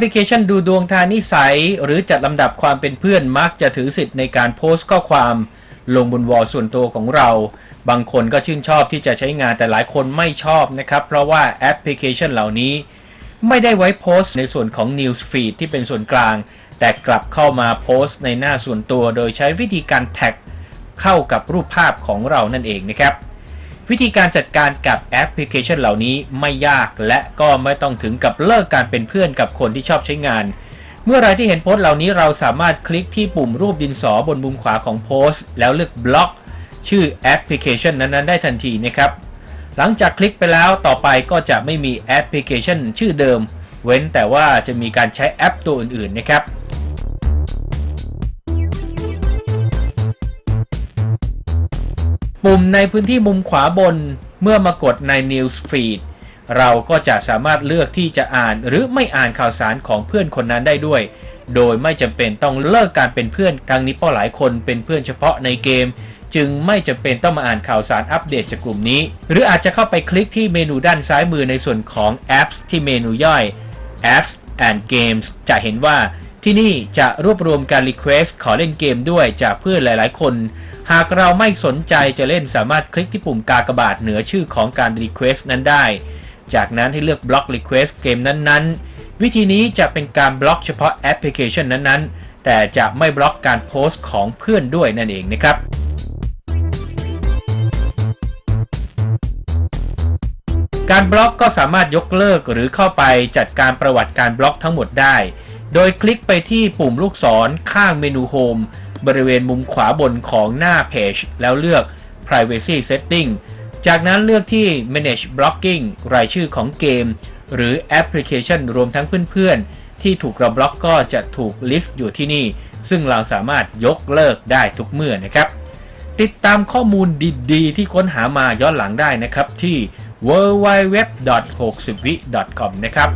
พลิเคชันดูดวงทางนิสัย หรือจัดลำดับความเป็นเพื่อนมักจะถือสิทธิ์ในการโพสต์ข้อความลงบนวอลส่วนตัวของเรา บางคนก็ชื่นชอบที่จะใช้งานแต่หลายคนไม่ชอบนะครับ เพราะว่าแอปพลิเคชันเหล่านี้ ไม่ได้ไว้โพสต์ในส่วนของ News Feed ที่เป็นส่วนกลาง แต่กลับเข้ามาโพสต์ในหน้าส่วนตัว โดยใช้วิธีการแท็กเข้ากับรูปภาพของเรานั่นเองนะครับ วิธีการจัดการกับแอปพลิเคชันเหล่านี้ไม่ยากและก็ไม่ต้องถึงกับเลิกการเป็นเพื่อนกับคนที่ชอบใช้งาน เมื่อไรที่เห็นโพสต์เหล่านี้เราสามารถคลิกที่ปุ่มรูปดินสอบนมุมขวาของโพสต์ แล้วเลือกบล็อก ชื่อแอปพลิเคชันนั้นๆ ได้ทันทีนะครับ หลังจากคลิกไปแล้วต่อไปก็จะไม่มีแอปพลิเคชันชื่อเดิม เว้นแต่ว่าจะมีการใช้แอปตัวอื่นๆนะครับ ปุ่มในพื้นที่มุมขวาบนเมื่อมากดใน News Feed เราก็จะสามารถเลือกที่จะอ่านหรือไม่อ่านข่าวสารของเพื่อนคนนั้นได้ด้วย โดยไม่จำเป็นต้องเลิกการเป็นเพื่อนทั้งนี้เพราะหลายคนเป็นเพื่อนเฉพาะในเกม จึงไม่จำเป็นต้องมาอ่านข่าวสารอัปเดตจากกลุ่มนี้ หรืออาจจะเข้าไปคลิกที่เมนูด้านซ้ายมือในส่วนของ Apps ที่เมนูย่อย Apps and Games จะเห็นว่า ที่นี่จะรวบรวมการ Request ขอเล่นเกมด้วยจากเพื่อนหลาย ๆ คน หากเราไม่สนใจจะเล่นสามารถคลิกที่ปุ่มกากบาทเหนือชื่อของการ Request นั้นได้ จากนั้นให้เลือกบล็อก Request เกมนั้น ๆ วิธีนี้จะเป็นการบล็อกเฉพาะแอปพลิเคชันนั้น ๆ แต่จะไม่บล็อกการโพสต์ของเพื่อนด้วยนั่นเองนะครับการบล็อกก็สามารถยกเลิกหรือเข้าไปจัดการประวัติการบล็อกทั้งหมดได้ โดยคลิกไปที่ปุ่มลูกศรข้างเมนูโฮมบริเวณมุมขวาบนของหน้าเพจแล้วเลือก privacy setting จากนั้นเลือกที่ manage blocking รายชื่อของเกม หรือแอปพลิเคชันรวมทั้งเพื่อนๆ ที่ถูกเราบล็อกก็จะถูกลิสต์อยู่ที่นี่ ซึ่งเราสามารถยกเลิกได้ทุกเมื่อนะครับ ติดตามข้อมูลดีๆ ที่ค้นหามาย้อนหลังได้นะครับที่ w w w 6 0 v i c o m นะครับ